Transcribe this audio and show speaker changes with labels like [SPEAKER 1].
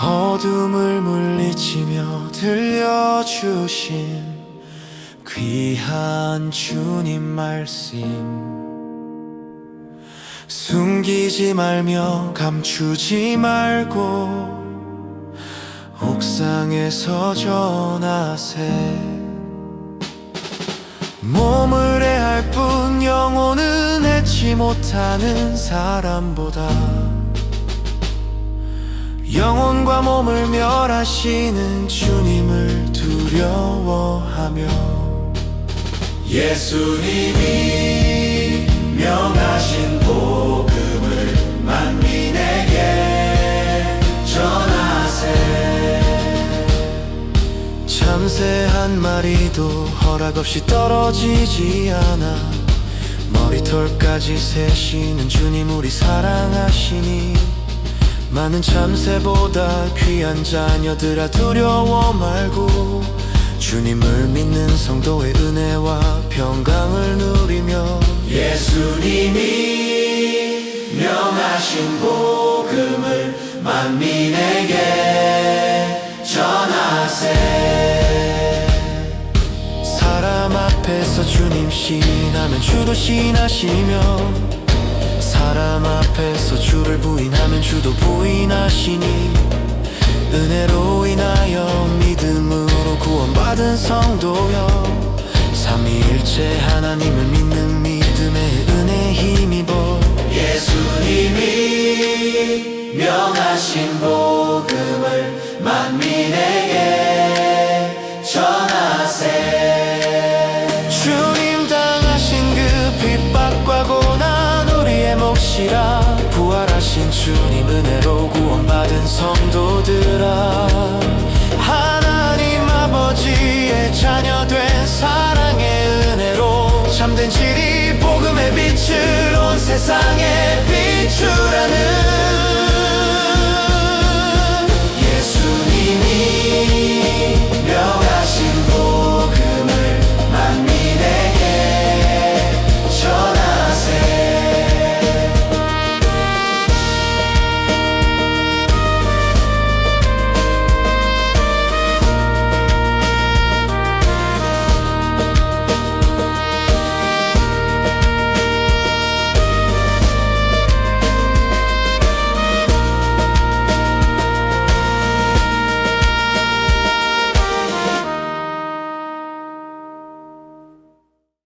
[SPEAKER 1] 어둠을 물리치며 들려주신 귀한 주님 말씀. 숨기지 말며 감추지 말고 옥상에서 전하세. 몸을 해할 뿐 영혼은 해치 못하는 사람보다 영혼과 몸을 멸하시는 주님을 두려워하며 예수님이 명하신 복음을 만민에게 전하세. 참새 한 마리도 허락 없이 떨어지지 않아. 머리털까지 세시는 주님 우리 사랑하시니 많은 참새보다 귀한 자녀들아 두려워 말고 주님을 믿는 성도의 은혜와 평강을 누리며 예수님이 명하신 복음을 만민에게 전하세. 사람 앞에서 주님 신하면 주도 신하시며 사람 앞에서 주를 부인하면 주도 부인하시니 은혜로 인하여 믿음으로 구원받은 성도여 삼위일체 하나님을 믿는 믿음의 은혜 힘입어 예수님이 명하신 복음을 만민에게 주님 은혜로 구원받은 성도들아 하나님 아버지의 자녀된 사랑의 은혜로 참된 진리 복음의 빛을 온 세상에 비추라는